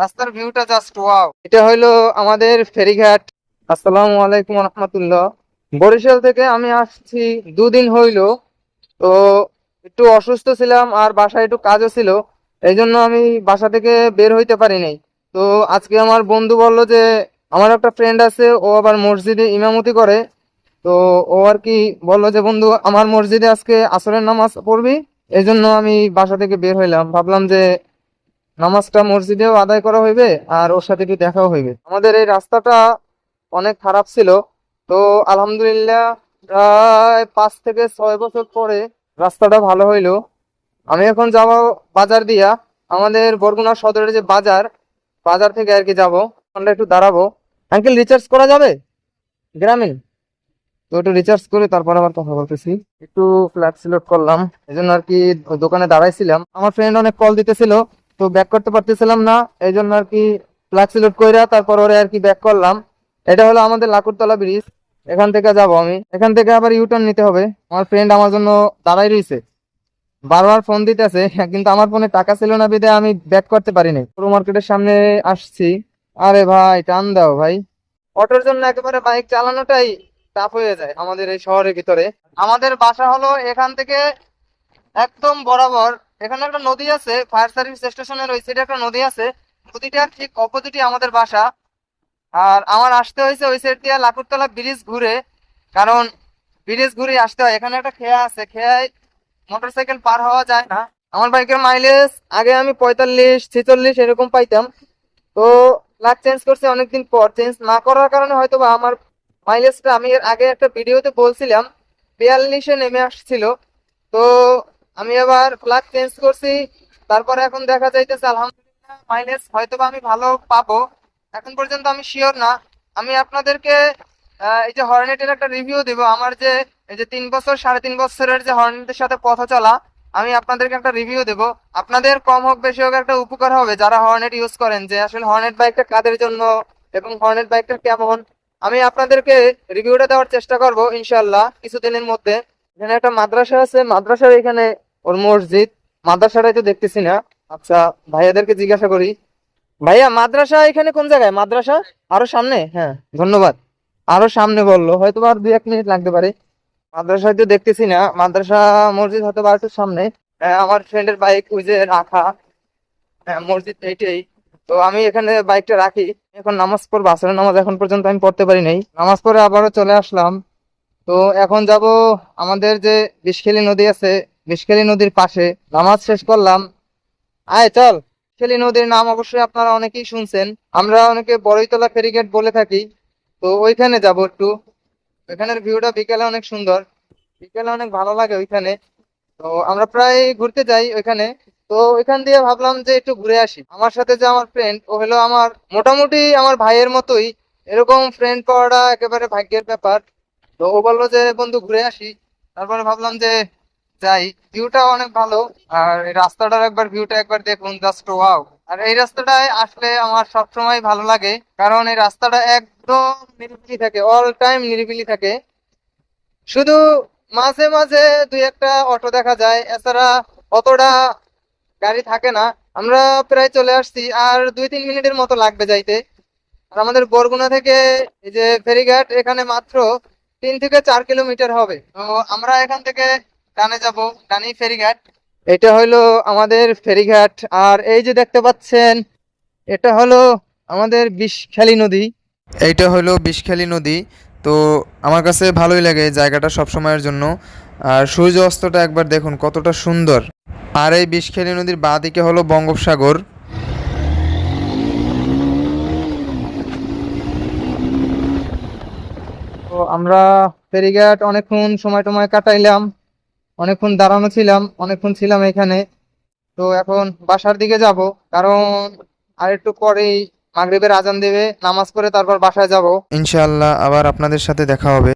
রাস্তার ভিউটা just wow এটা হইল আমাদের ফেরিঘাট। আসসালামু আলাইকুম রহমতুল্লাহ। বরিশাল থেকে আমি আসছি, দুদিন হইল। তো একটু অসুস্থ ছিলাম আর বাসায় একটু কাজও ছিল। এই জন্য আমি বাসা থেকে বের হইতে পারি নাই। তো আজকে আমার বন্ধু বলল যে, আমার একটা ফ্রেন্ড আছে, ও আবার মসজিদে ইমামতি করে। তো ও আর কি বলল যে, বন্ধু, আমার মসজিদে আজকে আসরের নামাজ পড়বি? এই জন্য আমি বাসা থেকে বের হইলাম। ভাবলাম যে নামাজটা মসজিদেও আদায় করা হইবে আর ওর সাথে একটু দেখাও হইবে। আমাদের এই রাস্তাটা অনেক খারাপ ছিল। তো আলহামদুলিল্লাহ প্রায় পাঁচ থেকে ছয় বছর পরে রাস্তাটা ভালো হইল। আমি এখন যাব বাজার দিয়া। আমাদের বরগুনা সদরের যে বাজার বাজার থেকে আর কি যাব। ওখানটা একটু দাঁড়াবো। আঙ্কেল রিচার্জ করা যাবে? গ্রামীণ তো একটু রিচার্জ করে তারপর আবার কথা বলতেছি। একটু ফ্ল্যাট সিলেক্ট করলাম। এই জন্য আর কি দোকানে দাঁড়াইছিলাম। আমার ফ্রেন্ড অনেক কল দিতেছিল। তো ব্যাক করতে পারতেছিলাম না এই জন্য আর কি ফ্ল্যাট সিলেক্ট কইরা তারপর ওরে আর কি ব্যাক করলাম। এটা হলো আমাদের লাকুরতলা ব্রিজ এখান থেকে যাব আমি। এখান থেকে আবার ইউটার্ন নিতে হবে। আমার ফ্রেন্ড আমার জন্য দাঁড়াই রইছে। বারবার ফোন দিতেছে, কিন্তু আমার ফোনে টাকা ছিল না বিদে আমি ব্যাক করতে পারিনি। পুরো মার্কেটের সামনে আসছি। আরে ভাই, টান দাও ভাই। অটোর জন্য একেবারে বাইক চালানোটাই টাফ হয়ে যায় আমাদের এই শহরের ভিতরে। আমাদের বাসা হলো এখান থেকে একদম বরাবর এখানে একটা নদী আছে ফায়ার সার্ভিস স্টেশনের ওই সাইডে একটা নদী আছে। নদীটার ঠিক অপোজিটই আমাদের বাসা। আর আমার আসতে হয়েছে ওই সাইড দিয়ে লাকুরতলা ব্রিজ ঘুরে। কারণ ব্রিজ ঘুরে আসতে হয়। এখানে একটা খেয়া আছে। খেয়ায় মোটরসাইকেল পার হওয়া যায় না। আমার বাইকের মাইলেজ আগে আমি পঁয়তাল্লিশ, ছেচল্লিশ এরকম পাইতাম। তো লাখ চেঞ্জ করছে অনেকদিন পর। চেঞ্জ না করার কারণে হয়তো বা আমার মাইলেজটা আমি এর আগে একটা ভিডিওতে বলছিলাম। বিয়াল্লিশে নেমে আসছিল। তো আমি আবার ফ্ল্যাগ চেঞ্জ করছি, তারপরে এখন দেখা যাইতেছে আলহামদুলিল্লাহ মাইলেজ হয়তো আমি ভালো পাবো। এখন পর্যন্ত আমি শিওর না। আমি আপনাদেরকে এই যে হর্নেটের একটা রিভিউ দিব। আমার যে, এই যে তিন বছর, সাড়ে তিন বছরের যে হর্নেটের সাথে পথ চলা আমি আপনাদেরকে একটা রিভিউ দেব। আপনাদের কম হোক, বেশি হোক একটা উপকার হবে যারা হর্নেট ইউজ করেন, যে আসলে হর্নেট বাইকটা কাদের জন্য এবং হর্নেট বাইকটা কেমন। আমি আপনাদেরকে রিভিউটা দেওয়ার চেষ্টা করব ইনশাল্লাহ কিছুদিনের মধ্যে। এখানে একটা মাদ্রাসা আছে মাদ্রাসার এখানে ওর মসজিদ। মাদ্রাসাটাই তো দেখতেছি না। আচ্ছা ভাইয়াদেরকে জিজ্ঞাসা করি। ভাইয়া মাদ্রাসা এখানে কোন জায়গায়? মাদ্রাসা? আরও সামনে? হ্যাঁ ধন্যবাদ। আরও সামনে বলল হয়তো আর দুই এক মিনিট লাগতে পারে। মাদ্রাসায় তো দেখতেছি না। মাদ্রাসা মসজিদ হয়তো বা সামনে। আহ, আমার ফ্রেন্ডের বাইক ওই যে রাখা। হ্যাঁ, মসজিদ এইটাই। তো আমি এখানে বাইকটা রাখি। এখন নামাজ পড়ব। আসলে নামাজ এখন পর্যন্ত আমি পড়তে পারি নাই। নামাজ পড়ে আবারও চলে আসলাম। তো এখন যাব আমাদের যে বিষখেলি নদী আছে, বিষখেলি নদীর পাশে। নামাজ শেষ করলাম। আয়, চল। বিষখেলি নদীর নাম অবশ্যই আপনারা অনেকেই শুনছেন। আমরা অনেকে বড়ইতলা ফেরিগেট বলে থাকি। তো ওইখানে যাব একটু। ওইখানের ভিউটা বিকেলে অনেক সুন্দর। বিকেলে অনেক ভালো লাগে ওইখানে। তো আমরা প্রায় ঘুরতে যাই ওইখানে। তো ওইখান দিয়ে ভাবলাম যে একটু ঘুরে আসি। আমার সাথে যে আমার ফ্রেন্ড ও হলো আমার, মোটামুটি আমার ভাইয়ের মতোই। এরকম ফ্রেন্ড পাওয়াটা একেবারে ভাগ্যের ব্যাপার। তো ও বলল যে, বন্ধু, ঘুরে আসি। তারপরে ভাবলাম যে, যাই। ভিউটা অনেক ভালো। আর রাস্তাটার একবার, ভিউটা একবার দেখুন জাস্ট ওয়াও আর এই রাস্তাটায় আসলে আমার সবসময় ভালো লাগে। কারণ এই রাস্তাটা একদম নিরিবিলি থাকে অল টাইম নিরিবিলি থাকে। শুধু মাঝে মাঝে দুই একটা অটো দেখা যায়। এছাড়া অতটা গাড়ি থাকে না। আমরা প্রায় চলে আসছি, আর দুই তিন মিনিটের মতো লাগবে যাইতে। আর আমাদের বরগুনা থেকে এই যে ফেরিঘাট, এখানে মাত্র তিন থেকে চার কিলোমিটার হবে। তো আমরা এখান থেকে ডানে যাব, ডানি ফেরিঘাট। এটা হলো আমাদের ফেরিঘাট। আর এই যে দেখতে পাচ্ছেন, এটা হলো আমাদের বিষখালী নদী। এইটা হলো বিষখালী নদী। তো আমার কাছে ভালোই লাগে এই জায়গাটা সব সময়ের জন্য। আর সূর্য অস্তটা একবার দেখুন কতটা সুন্দর। আর এই বিষখালী নদীর বাঁ দিকে হলো বঙ্গোপসাগর। আমরা ফেরিঘাট অনেকক্ষণ সময় টময় কাটাইলাম, অনেকক্ষণ দাঁড়ানো ছিলাম, অনেকক্ষণ ছিলাম এখানে। তো এখন বাসার দিকে যাব, কারণ আর একটু পরেই মাগরিবের আজান দেবে, নামাজ পড়ে তারপর বাসায় যাব। ইনশাআল্লাহ আবার আপনাদের সাথে দেখা হবে।